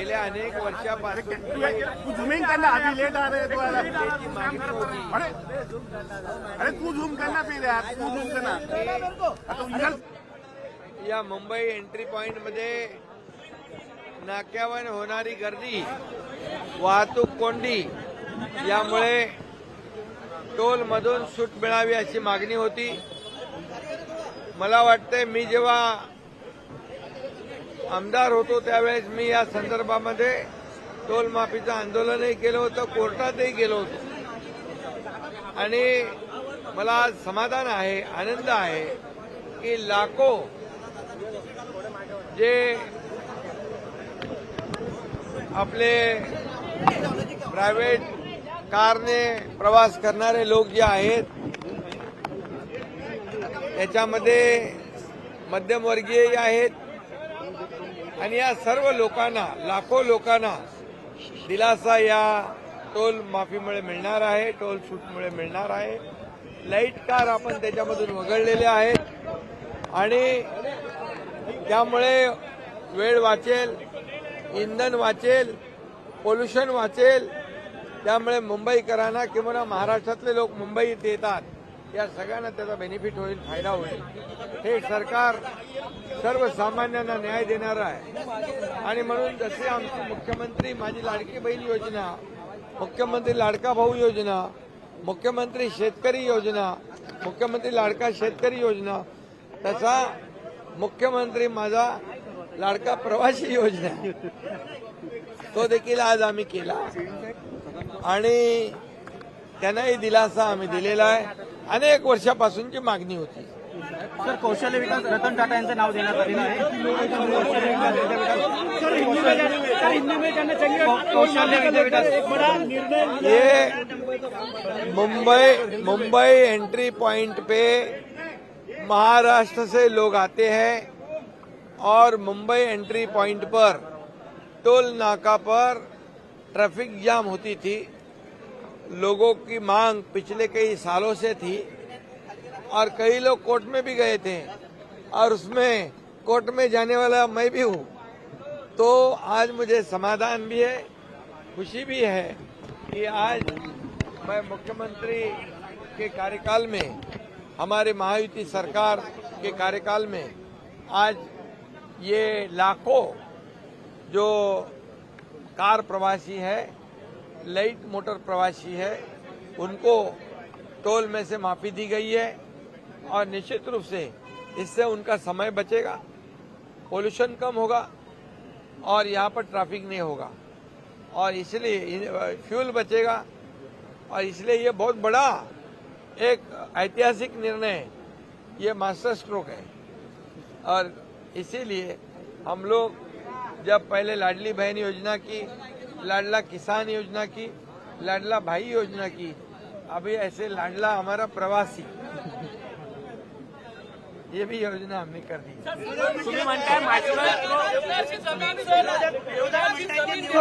गेल्या अनेक वर्षापासून तू झुमिंग करना अभी लेट आ रहे तो अरे अरे तू झूम करना फिर यार तू झूम करना या मुंबई एंट्री पॉइंटमध्ये नाक्यावर होणारी गर्दी वाहतूक कोंडी यामुळे टोलमधून सूट मिळावी अशी मागणी होती. मला वाटतंय मी जेव्हा आमदार होतो त्यावेळेस मी या संदर्भामध्ये टोलमाफीचं आंदोलनही केलं होतं कोर्टातही गेलो होतो. आणि मला समाधान आहे आनंद आहे की लाखो जे आपले प्रायव्हेट कारने प्रवास करणारे लोक जे आहेत त्याच्यामध्ये मध्यमवर्गीयही आहेत आणि या सर्व लोकांना लाखो लोकांना दिलासा या टोल माफीमुळे मिळणार आहे टोल सूटमुळे मिळणार आहे. लाइट कार आपण त्याच्यामधून वगळलेले आहेत. आणि त्यामुळे वेळ वाचेल इंधन वाचेल पोल्युशन वाचेल. त्यामुळे मुंबईकरांना किंवा महाराष्ट्रातले लोक मुंबईत येतात. या सगळ्यांना त्याचा बेनिफिट होईल फायदा होईल. हे सरकार सर्वसामान्यांना न्याय देणारं आहे. आणि म्हणून जसे आमची मुख्यमंत्री माझी लाडकी बहीण योजना मुख्यमंत्री लाडका भाऊ योजना मुख्यमंत्री शेतकरी योजना मुख्यमंत्री लाडका शेतकरी योजना तसा मुख्यमंत्री माझा लाडका प्रवासी योजना. तो देखील आज आम्ही केला. आणि त्यांनाही दिलासा आम्ही दिलेला आहे. अनेक वर्षापासूनची मागणी होती. सर कौशल्य विकास रतन टाटा यांचं नाव देण्यात आलेलं आहे. कौशल्य विद्यापीठात ये मुंबई मुंबई एंट्री पॉइंट पे महाराष्ट्र से लोग आते हैं और मुंबई एंट्री पॉइंट पर टोल नाका पर ट्रैफ़िक जाम होती थी। लोगों की मांग पिछले कई सालों से थी और कई लोग कोर्ट में भी गए थे और उसमें कोर्ट में जाने वाला मैं भी हूँ। तो आज मुझे समाधान भी है, खुशी भी है कि आज मैं मुख्यमंत्री के कार्यकाल में, हमारे महायुति सरकार के कार्यकाल में आज ये लाखों जो कार प्रवासी है लाइट मोटर प्रवासी है। उनको टोल में से माफ़ी दी गई है और निश्चित रूप से इससे उनका समय बचेगा पोल्यूशन कम होगा और यहाँ पर ट्रैफ़िक नहीं होगा। और इसलिए फ्यूल बचेगा और इसलिए ये बहुत बड़ा एक ऐतिहासिक निर्णय, ये मास्टर स्ट्रोक है। और इसीलिए हम लोग जब पहले लाडली बहन योजना की लाडला किसान योजना की लाडला भाई योजना की। अभी ऐसे लाडला हमारा प्रवासी। ये भी योजना हमने कर दी। तुम्ही म्हणताय मास्टर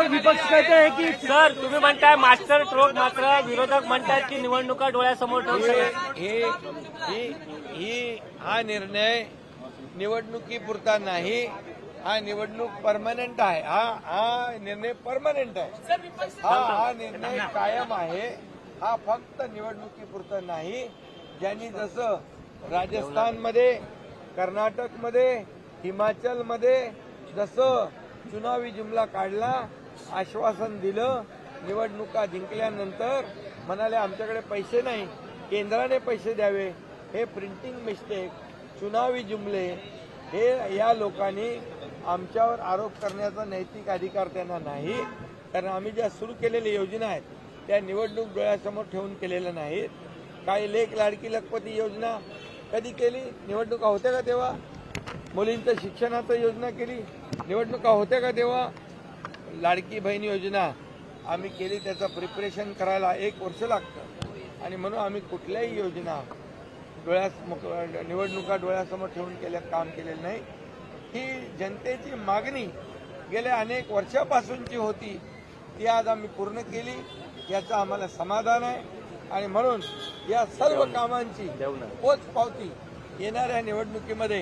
विपक्ष कहते हैं की? सर तुम्ही म्हणताय मास्टर स्ट्रोक मात्र विरोधक म्हणतायत की निवडणुका डोळ्यासमोर हे हे ही ही हा निर्णय निवडणुकीपुरता नाही. हा निवडणूक परमनंट आहे. हा हा निर्णय परमनंट आहे. हा हा निर्णय कायम आहे. हा फक्त निवडणुकीपुरता नाही. ज्यांनी जसं राजस्थानमध्ये कर्नाटकमध्ये हिमाचलमध्ये जसं चुनावी जुमला काढला आश्वासन दिलं निवडणुका जिंकल्यानंतर म्हणाले आमच्याकडे पैसे नाही. केंद्राने पैसे द्यावे. हे प्रिंटिंग मिस्टेक चुनावी जुमले हे या लोकांनी आमच्यावर आरोप करण्याचा नैतिक अधिकार त्यांना नाही. कारण आम्ही ज्या सुरू केलेल्या योजना आहेत त्या निवडणूक डोळ्यासमोर ठेवून केलेल्या नाहीत. काही लेख लाडकी लखपती योजना कधी केली? निवडणुका होत्या का तेव्हा? मुलींचं शिक्षणाचं योजना केली? निवडणुका होत्या का तेव्हा? लाडकी बहीण योजना आम्ही केली त्याचं प्रिपरेशन करायला एक वर्ष लागतं. आणि म्हणून आम्ही कुठल्याही योजना डोळ्यास निवडणुका डोळ्यासमोर ठेवून केल्या काम केलेलं नाही. ही जनतेची मागणी गेल्या अनेक वर्षापासूनची होती. ती आज आम्ही पूर्ण केली. याचं आम्हाला समाधान आहे. आणि म्हणून या सर्व कामांची पोच पावती येणाऱ्या निवडणुकीमध्ये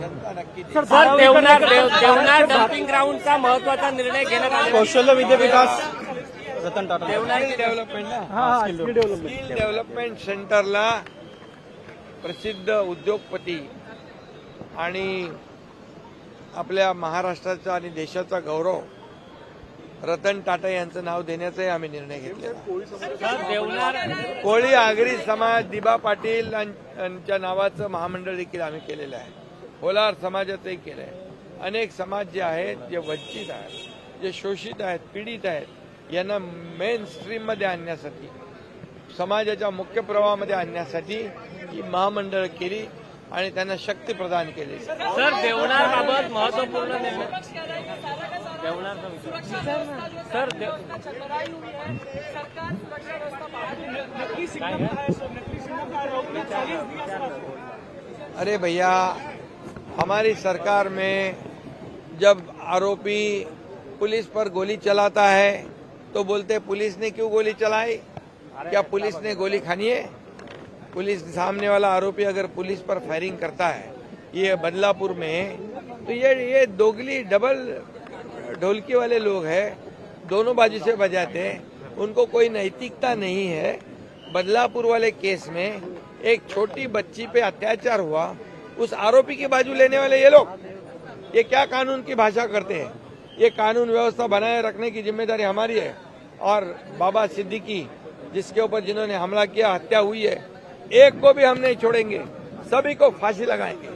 जनता नक्की देईल. सर देवनार देव- देवनार डम्पिंग ग्राउंडचा महत्त्वाचा निर्णय घेण्यात आला कौशल्य विद्यापीठास रतन टाटा. स्किल डेव्हलपमेंट ना? स्किल डेव्हलपमेंट सेंटरला प्रसिद्ध उद्योगपती आणि आपल्या महाराष्ट्राचा आणि देशाचा गौरव रतन टाटा यांचं नाव देण्याचाही आम्ही निर्णय घेतला कोळी आगरी समाज दिबा पाटील यांच्या नावाचं महामंडळ देखील आम्ही केलेलं आहे. होलार समाजाचंही केलं आहे अनेक समाज जे आहेत जे वंचित आहेत जे शोषित आहेत पीडित आहेत यांना मेन स्ट्रीममध्ये आणण्यासाठी समाजाच्या मुख्य प्रवाहामध्ये आणण्यासाठी ही महामंडळ केली. आणि त्यांना शक्ती प्रदान केली. सर देवनार बाबत महत्वपूर्ण निर्णय. सर अरे भैया हमारी सरकार में जब आरोपी पुलिस पर गोली चलाता है तो बोलते पुलिस ने क्यों गोली चलाई? क्या पुलिस ने गोली खानी है? पुलिस सामने वाला आरोपी अगर पुलिस पर फायरिंग करता है, ये बदलापुर में तो ये ये दोगली डबल ढोलकी वाले लोग हैं, दोनों बाजू से बजाते हैं, उनको कोई नैतिकता नहीं है। बदलापुर वाले केस में एक छोटी बच्ची पे अत्याचार हुआ, उस आरोपी की बाजू लेने वाले ये लोग, ये क्या कानून की भाषा करते हैं? ये कानून व्यवस्था बनाए रखने की ज़िम्मेदारी हमारी है, और बाबा सिद्दीकी, जिसके ऊपर जिन्होंने हमला किया, हत्या हुई है एक को भी हम नहीं छोड़ेंगे। सभी को फांसी लगाएंगे।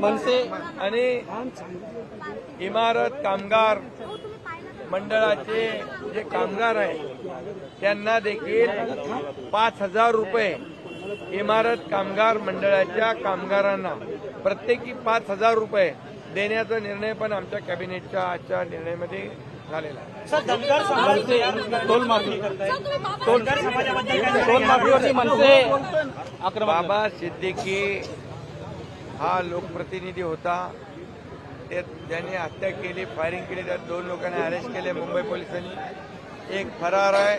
मनसे आणि इमारत कामगार मंडळाचे जे कामगार आहेत त्यांना देखील पाच हजार रुपये इमारत कामगार मंडळाच्या कामगारांना प्रत्येकी पाच हजार रुपये देण्याचा निर्णय पण आमच्या कॅबिनेटच्या आजच्या निर्णयामध्ये झालेला आहे. मनसे टोल माफी. टोल टोल माफीवरती मनसे आक्रमक बाबा सिद्दीकी हा लोकप्रतिनिधी होता. ते ज्यांनी हत्या केली फायरिंग केली. त्या दोन लोकांना अरेस्ट केले मुंबई पोलिसांनी. एक फरार आहे.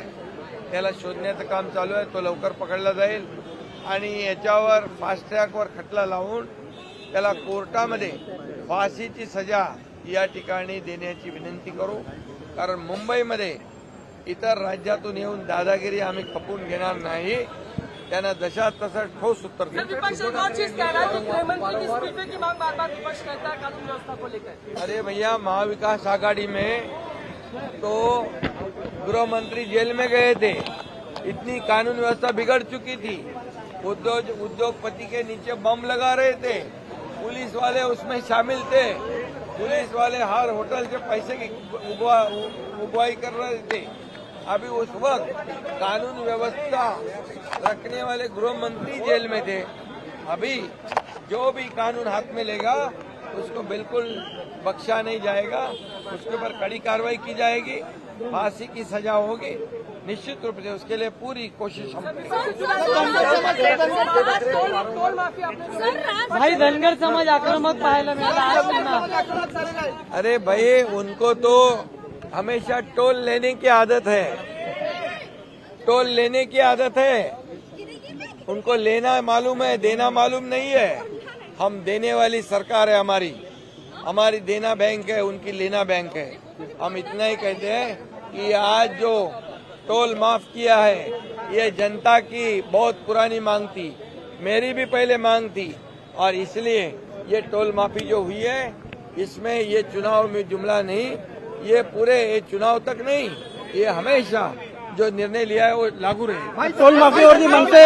त्याला शोधण्याचं काम चालू आहे. तो लवकर पकडला जाईल. आणि याच्यावर फास्ट ट्रॅकवर खटला लावून त्याला कोर्टामध्ये फाशीची सजा या ठिकाणी देण्याची विनंती करू. कारण मुंबईमध्ये इतर राज्यातून येऊन दादागिरी आम्ही खपून घेणार नाही. त्यांना जशा तसं ठोस उत्तर गृहमंत्री अरे भैया महाविकास आघाड़ी में तो गृह मंत्री जेल में गए थे. इतनी कानून व्यवस्था बिगड़ चुकी थी. उद्योग उद्योगपति के नीचे बम लगा रहे थे. पुलिस वाले उसमें शामिल थे. पुलिस वाले हर होटल से पैसे की उगवा, उगवाई कर रहे थे। अभी उस वक्त कानून व्यवस्था रखने वाले गृह मंत्री जेल में थे। अभी जो भी कानून हाथ में लेगा, उसको बिल्कुल बख्शा नहीं जाएगा। उसके ऊपर कड़ी कार्रवाई की जाएगी। फांसी की सजा होगी। निश्चित रूप से उसके लिए पूरी कोशिश हम करेंगे टोल माफ़ी आपने भाई धनगर समाज आक्रमक पाहायला मिळाला अरे भाई उनको तो हमेशा टोल लेने की आदत है टोल लेने की आदत है उनको लेना मालूम है देना मालूम नहीं है हम देने वाली सरकार है हमारी हमारी देना बैंक है उनकी लेना बैंक है हम इतना ही कहते हैं कि आज जो टोल माफ़ किया है ये जनता की बहुत पुरानी मांग थी मेरी भी पहले मांग थी और इसलिए ये टोल माफ़ी जो हुई है इसमें ये चुनाव में जुमला नहीं ये पूरे ये चुनाव तक नहीं ये हमेशा जो निर्णय लिया है वो लागू रहे टोल माफीवरती मनसे